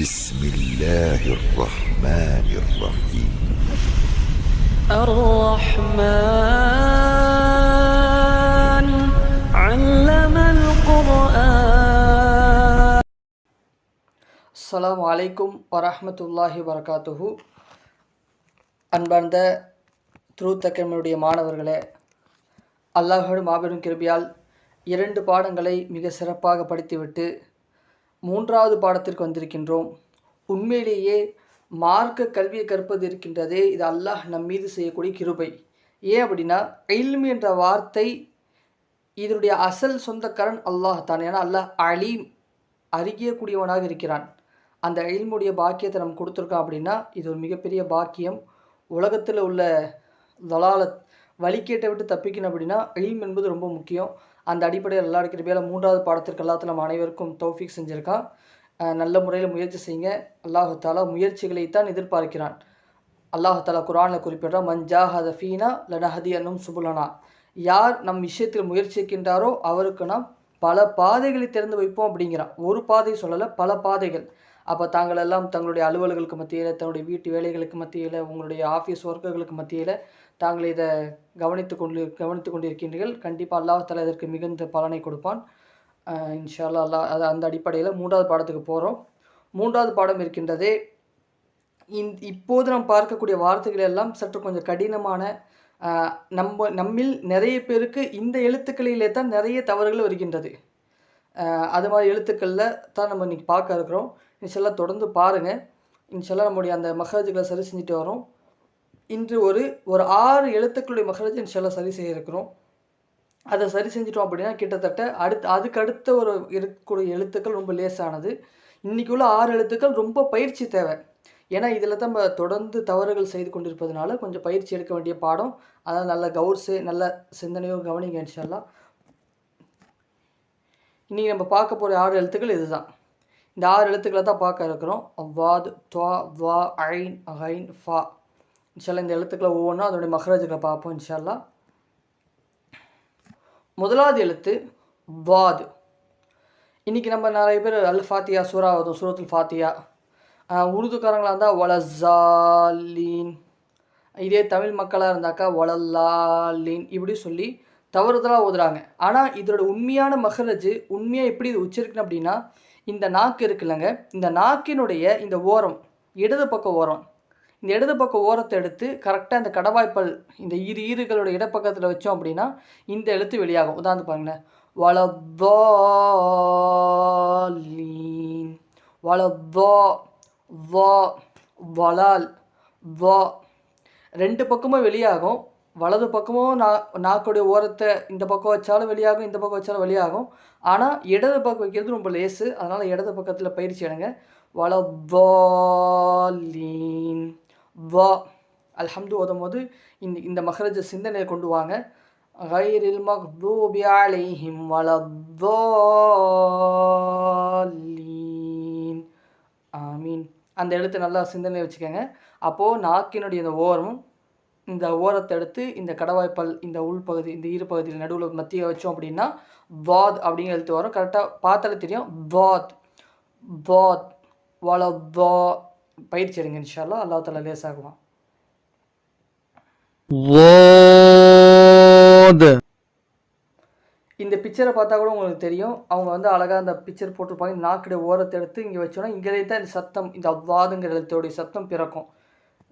بسم الله الرحمن الرحيم الرحمن علم القرآن அஸ்ஸலாமு அலைக்கும் வரஹ்மத்துல்லாஹி வரகாத்துஹு அன்பார்ந்த த்ரூத் அக்கடமியுடைய மாணவர்களே அல்லாஹோடு மாபெரும் கிருபியால் இரண்டு பாடங்களை மிக சிறப்பாக படித்துவிட்டு மூன்றாவது பாடத்திற்கு வந்திருக்கின்றோம். உண்மையிலேயே மார்க்க கல்வியை கற்பது இருக்கின்றதே இது அல்லாஹ் நம் மீது செய்யக்கூடிய கிருபை. ஏன் அப்படின்னா இல்மு என்ற வார்த்தை இதனுடைய அசல் சொந்தக்காரன் அல்லாஹ் தான். ஏன்னா அல்லாஹ் அலீம் அறியக்கூடியவனாக இருக்கிறான். அந்த இல்முடைய பாக்கியத்தை நம்ம கொடுத்துருக்கோம் அப்படின்னா இது ஒரு மிகப்பெரிய பாக்கியம். உலகத்தில் உள்ள தலாலத் வழிகேட்டை விட்டு தப்பிக்கணும் அப்படின்னா இல்ம் என்பது ரொம்ப முக்கியம். அந்த அடிப்படையில் எல்லா இருக்கிற மூன்றாவது பாடத்திற்கு எல்லாத்துல நம்ம அனைவருக்கும் தௌஃபிக் செஞ்சுருக்கான் நல்ல முறையில் முயற்சி செய்யுங்க. அல்லாஹாலா முயற்சிகளைத்தான் எதிர்பார்க்கிறான். அல்லாஹ் தாலா குரானில் குறிப்பிடுறான் மஞ்சா ஹதஃபீனா லனஹதி அன்னும் சுபுலனா. யார் நம் விஷயத்தில் முயற்சிக்கின்றாரோ அவருக்கு நாம் பல பாதைகளை திறந்து வைப்போம் அப்படிங்கிறான். ஒரு பாதை சொல்லலை பல பாதைகள். அப்போ தாங்கள் எல்லாம் தங்களுடைய அலுவல்களுக்கு மத்தியில் தன்னுடைய வீட்டு வேலைகளுக்கு மத்தியில் உங்களுடைய ஆஃபீஸ் ஒர்க்குகளுக்கு மத்தியில் தாங்கள் இதை கவனித்து கொண்டு கவனித்து கொண்டிருக்கின்றீர்கள். கண்டிப்பாக அல்லாஹ் இதற்கு மிகுந்த பலனை கொடுப்பான். இன்ஷா அல்லாஹ் அல்லாஹ் அது அந்த அடிப்படையில் மூன்றாவது பாடத்துக்கு போகிறோம் மூன்றாவது பாடம் இருக்கின்றதே இந் இப்போது நாம் பார்க்கக்கூடிய வார்த்தைகள் எல்லாம் சற்று கொஞ்சம் கடினமான நம்ம நம்மில் நிறைய பேருக்கு இந்த எழுத்துக்களிலே தான் நிறைய தவறுகள் வருகின்றது. அது மாதிரி எழுத்துக்களில் தான் நம்ம இன்னைக்கு பார்க்க இருக்கிறோம். இன்ஷெல்லாம் தொடர்ந்து பாருங்கள் இன்ஷெல்லாம் நம்முடைய அந்த மஹராஜுகளை சரி செஞ்சுட்டு வரோம். இன்று ஒரு ஒரு ஆறு எழுத்துக்களுடைய மஹராஜ் இன்ஷால்லாம் சரி செய்ய இருக்கிறோம் அதை சரி செஞ்சிட்டோம் அப்படின்னா கிட்டத்தட்ட அடுத்து அதுக்கு அடுத்த ஒரு இருக்கக்கூடிய எழுத்துக்கள் ரொம்ப லேசானது. இன்றைக்கி உள்ள ஆறு எழுத்துக்கள் ரொம்ப பயிற்சி தேவை. ஏன்னா இதில் தான் நம்ம தொடர்ந்து தவறுகள் செய்து கொண்டிருப்பதனால கொஞ்சம் பயிற்சி எடுக்க வேண்டிய பாடம். அதனால் நல்ல கவுர்ஸு நல்ல சிந்தனையோ கவனிங்க இன்ஷால்லாம் இன்றைக்கி நம்ம பார்க்க போகிற ஆறு எழுத்துக்கள் இதுதான். இந்த ஆறு எழுத்துக்களை தான் பார்க்க இருக்கிறோம். அவ்வாது துவா வா ஐன் அஹைன் ஃபா. இன்ஷால்லா இந்த எழுத்துக்களை ஒவ்வொன்றும் அதோடைய மஹராஜுகளை பார்ப்போம் இன்ஷால்லா முதலாவது எழுத்து வாது. இன்றைக்கி நம்ம நிறைய பேர் அல் ஃபாத்தியா சூரா சூரத்துல் ஃபாத்தியா உருதுக்காரங்களாக இருந்தால் வளசாலீன் இதே தமிழ் மக்களாக இருந்தாக்கா வளல்லாலீன் இப்படி சொல்லி தவறுதலாக ஓதுறாங்க. ஆனால் இதோட உண்மையான மகரஜ் உண்மையாக எப்படி இது உச்சரிக்கணும் அப்படின்னா இந்த நாக்கு இருக்குல்லங்க இந்த நாக்கினுடைய இந்த ஓரம் இடது பக்க ஓரம் இந்த இடது பக்க ஓரத்தை எடுத்து கரெக்டாக இந்த கடவாய்ப்பல் இந்த இரு ஈறுகளோட இடப்பக்கத்தில் வச்சோம் அப்படின்னா இந்த எழுத்து வெளியாகும். உதாரணத்து பாருங்களேன். வளவாலீன் வளவா வா வளால் வா ரெண்டு பக்கமும் வெளியாகும். வலது பக்கமும் நா நாக்குடைய ஓரத்தை இந்த பக்கம் வச்சாலும் வெளியாகும் இந்த பக்கம் வச்சாலும் வெளியாகும். ஆனால் இடது பக்கம் வைக்கிறது ரொம்ப லேசு. அதனால் இடது பக்கத்தில் பயிற்சி எடுங்க. வளவாலீன் வா அல்ஹம்து ஓதும் போது இந்த இந்த மஹரஜ சிந்தனையை கொண்டு வாங்க غير المغضوب عليهم ولا الضالين ஆமீன் அந்த எழுத்து நல்லா சிந்தனை வச்சுக்கோங்க அப்போது நாக்கினுடைய இந்த ஓரமும் இந்த ஓரத்தை எடுத்து இந்த கடவாய்ப்பல் இந்த உள்பகுதி இந்த ஈரப்பகுதியில் நடுவில் மத்திய வச்சோம் அப்படின்னா வாத் அப்படிங்கிற எழுத்து வரும் கரெக்டாக பார்த்தாலே தெரியும் வாத் வாத் வள வா பயிற்சி எடுங்க இன்ஷால்லா அல்லா தலா லேசாகுவான். இந்த பிக்சரை பார்த்தா கூட உங்களுக்கு தெரியும். அவங்க வந்து அழகாக அந்த பிக்சர் போட்டிருப்பாங்க. நாக்கிட ஓரத்தை எடுத்து இங்கே வச்சோம்னா இங்கே தான் இந்த சத்தம் இந்த அவ்வாதுங்கிற எழுத்தோடைய சத்தம் பிறக்கும்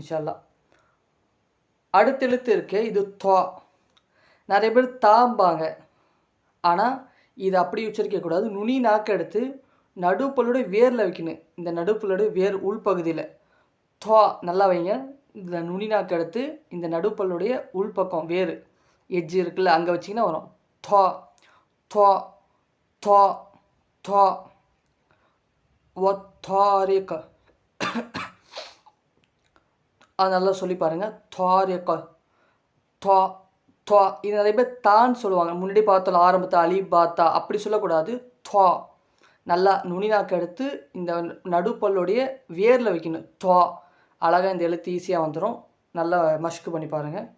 இன்ஷால்லா அடுத்த எழுத்து இருக்கே இது தா. நிறைய பேர் தாம்பாங்க. ஆனால் இதை அப்படி உச்சரிக்கக்கூடாது நுனி நாக்கு எடுத்து நடுப்பல்லோட வேரில் வைக்கணும். இந்த நடுப்பல்லோட வேர் உள்பகுதியில் துவா நல்லா வைங்க. இந்த நுனி நாக்கு எடுத்து இந்த நடுப்பல்லுடைய உள்பக்கம் வேர் எஜ்ஜு இருக்குல்ல அங்கே வச்சிங்கன்னா வரும். துவா துவா துவா துவா ஒத்தாரிக்க அது நல்லா சொல்லி பாருங்க. துவாரிக்க துவா துவா இது நிறைய பேர் தான் சொல்லுவாங்க. முன்னாடி பார்த்தோம் ஆரம்பத்தை அலி பாத்தா அப்படி சொல்லக்கூடாது. துவா நல்லா நுனி நாக்கு எடுத்து இந்த நடுப்பல்லுடைய வேரில் வைக்கணும். துவா அழகாக இந்த எழுத்து ஈஸியாக வந்துடும் நல்லா மஷ்கு பண்ணி பாருங்கள்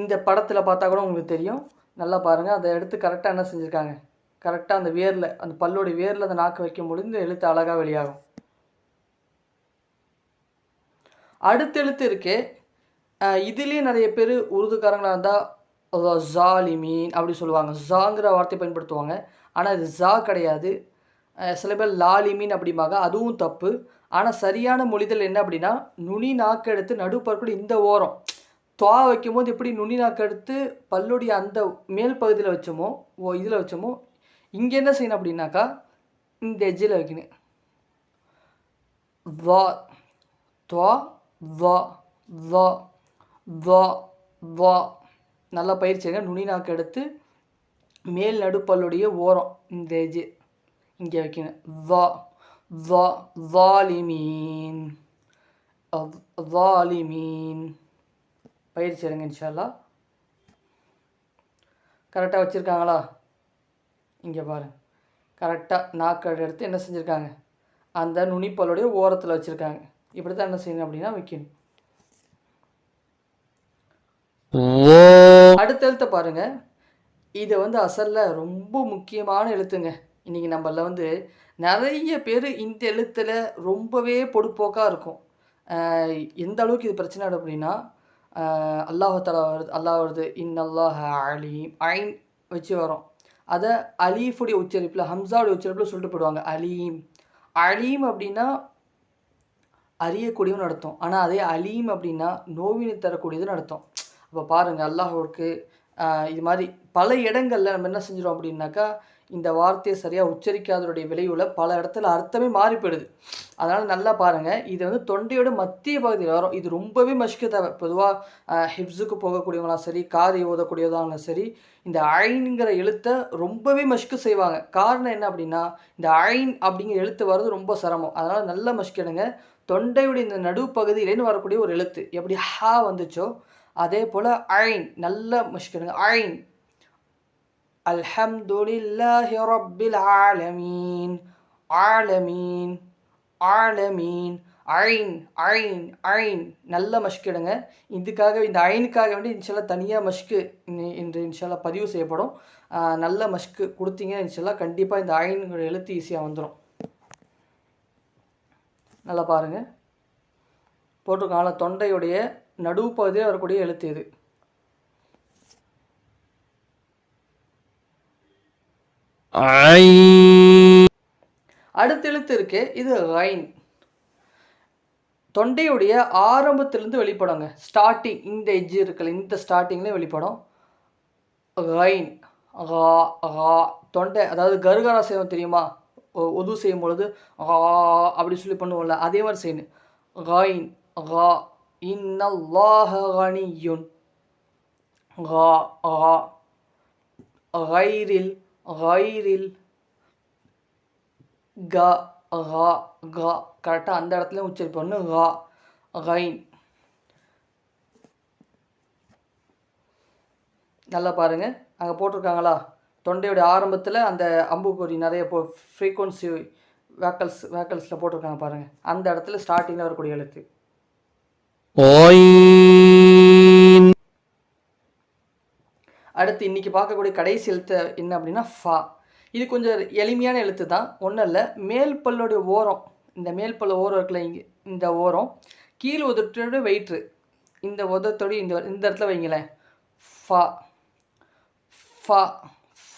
இந்த படத்தில் பார்த்தா கூட உங்களுக்கு தெரியும். நல்லா பாருங்கள் அதை எடுத்து கரெக்டாக என்ன செஞ்சுருக்காங்க? கரெக்டாக அந்த வேரில் அந்த பல்லோடைய வேரில் அந்த நாக்கு வைக்க முடிந்து எழுத்து அழகாக வெளியாகும். அடுத்த எழுத்து இருக்கே. இதுலேயே நிறைய பேர் உருதுக்காரங்களாக இருந்தால் ஜாலிமீன் அப்படி சொல்லுவாங்க. ஜாங்கிற வார்த்தை பயன்படுத்துவாங்க. ஆனால் இது ஜா கிடையாது. சில பேர் லாலிமீன் அப்படிம்பாங்க. அதுவும் தப்பு. ஆனால் சரியான மொழிதல் என்ன அப்படின்னா நுனி நாக்கு எடுத்து நடுப்பற்கூட இந்த ஓரம். துவா வைக்கும்போது எப்படி நுனி நாக்கு எடுத்து பல்லுடைய அந்த மேல் பகுதியில் வச்சோமோ ஓ இதில் வச்சோமோ இங்கே என்ன செய்யணும் அப்படின்னாக்கா இந்த எஜ்ஜில் வைக்கணும். வா துவா வா வா வா வா நல்லா பயிற்சிங்க. நுனி நாக்கு எடுத்து மேல் நடுப்பல்லுடைய ஓரம் இந்த எஜ்ஜு இங்கே வைக்கணும். வா வா வாலிமீன். வாலிமீன். பயிற்சி எடுங்க இன்ஷால்லா. கரெக்டாக வச்சுருக்காங்களா? இங்கே பாருங்க. கரெக்டாக நாக்கு எடுத்து என்ன செஞ்சுருக்காங்க? அந்த நுனிப்பல்லுடைய ஓரத்தில் வச்சுருக்காங்க. இப்படி தான் என்ன செய்யணும் அப்படின்னா வைக்கணும். அடுத்த எழுத்தை பாருங்க. இது வந்து அசலில் ரொம்ப முக்கியமான எழுத்துங்க. இன்னைக்கு நம்மள வந்து நிறைய பேர் இந்த எழுத்துல ரொம்பவே பொடுப்போக்காக இருக்கும். எந்த அளவுக்கு இது பிரச்சனை அப்படின்னா அல்லாஹாலா வருது அல்லாஹ் வருது இன்னல்லாஹ அலீம் ஐன் வச்சு வரும். அதை அலீஃபுடைய உச்சரிப்பில் ஹம்சாவுடைய உச்சரிப்பில் சொல்லிட்டு போடுவாங்க. அலீம். அலீம் அப்படின்னா அறியக்கூடியவன் நடத்தும் ஆனால் அதே அலீம் அப்படின்னா நோவினை தரக்கூடியதுன்னு நடத்தும் அப்போ பாருங்கள் அல்லாஹ்வுக்கு இது மாதிரி பல இடங்களில் நம்ம என்ன செஞ்சிடும் அப்படின்னாக்கா இந்த வார்த்தையை சரியாக உச்சரிக்காதனுடைய விளைவில் பல இடத்துல அர்த்தமே மாறி போயிடுது அதனால் நல்லா பாருங்கள் இது வந்து தொண்டையோட மத்திய பகுதியில் வரும். இது ரொம்பவே மஷ்கு தேவை. பொதுவாக ஹிப்ஸுக்கு போகக்கூடியவங்களாம் சரி காதை ஓதக்கூடியவங்களாம் சரி இந்த ஐன்ங்கிற எழுத்தை ரொம்பவே மஷ்கு செய்வாங்க. காரணம் என்ன அப்படின்னா இந்த ஐன் அப்படிங்கிற எழுத்து வர்றது ரொம்ப சிரமம். அதனால் நல்ல மஷ்கிடுங்க தொண்டையுடைய இந்த நடுப்பகுதியிலேருந்து வரக்கூடிய ஒரு எழுத்து. எப்படி ஹா வந்துச்சோ அதே போல் ஐன் நல்ல மஷ்கிடுங்க ஐன் அல்ஹம்துலில்லாஹி ரப்பில் ஆலமீன். ஆலமீன். ஆலமீன். ஐன் ஐன் ஐன் நல்ல மஷ்கிடுங்க இதுக்காக இந்த ஐனுக்காக வேண்டி இன்ஷால்லா தனியாக மஷ்கு இன்று- இன்று இன்ஷால்லா பதிவு செய்யப்படும். நல்ல மஷ்கு கொடுத்தீங்க இன்ஷால்லா கண்டிப்பாக இந்த ஐனுங்கிற எழுத்து ஈஸியாக வந்துடும் நல்லா பாருங்கள் போட்டிருக்காங்களா தொண்டையுடைய நடுப்பகுதியில் வரக்கூடிய எழுத்து இது. அடுத்த எழுத்து இருக்கு இது ரைன் தொண்டையுடைய ஆரம்பத்திலிருந்து வெளிப்படுங்க. ஸ்டார்டிங் இந்த எட்ஜ் இருக்குல்ல இந்த ஸ்டார்டிங்லேயே வெளிப்படும். ரைன் ரா ரா தொண்டை அதாவது கருகாரா செய்வோம் தெரியுமா? உது செய்யும் பொழுது ரா அப்படி சொல்லி பண்ணுவோம்ல அதே மாதிரி செய்யணும். ரைன் ரா இன்னல்லாஹனியுன் ஹைரில் ஹைரில் க ஹா க கரெக்டாக அந்த இடத்துல உச்சரிப்பு ஒன்று ஹா ஹைன் நல்லா பாருங்கள் அங்கே போட்டிருக்காங்களா? தொண்டையுடைய ஆரம்பத்தில் அந்த அம்புக்குறி நிறைய போ ஃப்ரீக்குவன்சி வேக்கல்ஸ் வேக்கல்ஸில் போட்டிருக்காங்க பாருங்கள் அந்த இடத்துல ஸ்டார்டிங்கில் வரக்கூடிய எழுத்து. அடுத்து இன்னைக்கு பார்க்கக்கூடிய கடைசி எழுத்து என்ன அப்படின்னா ஃபா. இது கொஞ்சம் எளிமையான எழுத்து தான். ஒன்றும் இல்லை. மேல்பல்லுடைய ஓரம். இந்த மேல் பல்ல ஓரம் இருக்குல்ல இங்கே இந்த ஓரம். கீழ் உதட்டோட வெயிட்ரு இந்த உதத்தோடு இந்த இந்த இடத்துல வைங்களேன். ஃபா. ஃபா.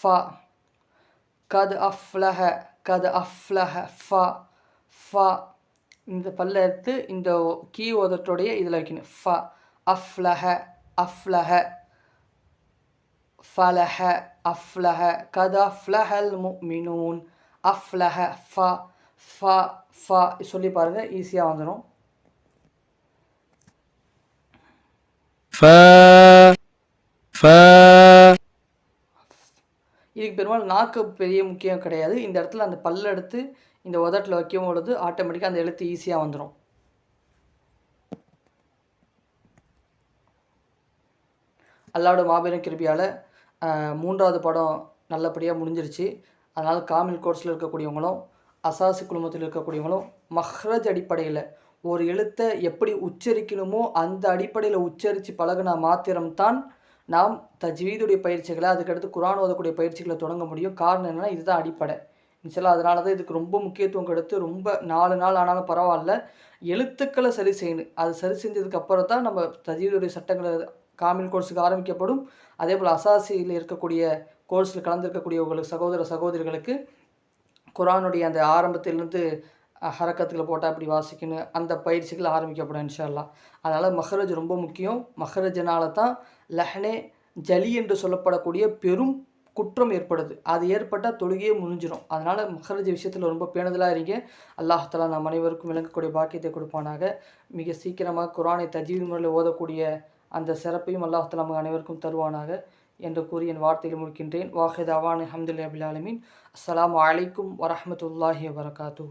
ஃபா. கது அஃப்லஹ. கது அஃப்லஹ. ஃபா. ஃபா. இந்த பல்ல எடுத்து இந்த கீ ஓதட்டோடைய இதில் வைக்கணும். ஃப அஃப்லஹ அஃப்லஹ ஃபலஹ அஃப்லஹ கதா ஃப்லஹல் மினூன் அஃப்லஹ ஃப ஃப ஃப. சொல்லி பாருங்கள் ஈஸியாக வந்துடும் இதுக்கு பெரும்பாலும் நாக்கு பெரிய முக்கியம் கிடையாது. இந்த இடத்துல அந்த பல்ல எடுத்து இந்த உதட்டில் வைக்கும் பொழுது ஆட்டோமேட்டிக்காக அந்த எழுத்து ஈஸியாக வந்துடும் அல்லாவோட மாபெரும் கிருபியால் மூன்றாவது படம் நல்லபடியாக முடிஞ்சிருச்சு. அதனால் காமில் கோர்ஸில் இருக்கக்கூடியவங்களும் அசாசி குழுமத்தில் இருக்கக்கூடியவங்களும் மஹ்ரஜ் அடிப்படையில் ஒரு எழுத்தை எப்படி உச்சரிக்கணுமோ அந்த அடிப்படையில் உச்சரித்து பழகுனா மாத்திரம்தான் நாம் தஜ்வீதுடைய பயிற்சிகளை அதுக்கடுத்து குரான் ஓதக்கூடிய பயிற்சிகளை தொடங்க முடியும். காரணம் என்னென்னா இதுதான் அடிப்படை. நிச்சயம் அதனால தான் இதுக்கு ரொம்ப முக்கியத்துவம் கொடுத்து ரொம்ப நாலு நாள் ஆனாலும் பரவாயில்ல. எழுத்துக்களை சரி செய்யணும். அது சரி செஞ்சதுக்கு அப்புறம் தான் நம்ம தஜீதுடைய சட்டங்களை காமில் கோர்ஸுக்கு ஆரம்பிக்கப்படும். அதே போல் அசாசியில் இருக்கக்கூடிய கோர்ஸில் கலந்துருக்கக்கூடிய உங்களுக்கு சகோதர சகோதரிகளுக்கு குரானுடைய அந்த ஆரம்பத்திலிருந்து ஹரக்கத்தில் போட்டால் அப்படி வாசிக்கணும். அந்த பயிற்சிகள் ஆரம்பிக்கப்படும் இன்ஷால்லா. அதனால் மஹரஜ் ரொம்ப முக்கியம். மஹரஜனால தான் லஹ்னே ஜலி என்று சொல்லப்படக்கூடிய பெரும் குற்றம் ஏற்படுது. அது ஏற்பட்டால் தொழுகையே முடிஞ்சிடும் அதனால் மஹரஜ் விஷயத்தில் ரொம்ப பேணுதலாக இருங்க. அல்லாஹலா நம் அனைவருக்கும் விளங்கக்கூடிய பாக்கியத்தை கொடுப்பானாக. மிக சீக்கிரமாக குரானை தஜீவி முறையில் ஓதக்கூடிய அந்த சிறப்பையும் அல்லாஹலா நம்ம அனைவருக்கும் தருவானாக என்று கூறி என் வார்த்தையில் முடிக்கின்றேன். வாஹித் அவான் அஹமதுல்லா அபில் ஆலமின். அஸ்லாம் வலைக்கும் வரமத்துல்லாஹி வரகாத்தூ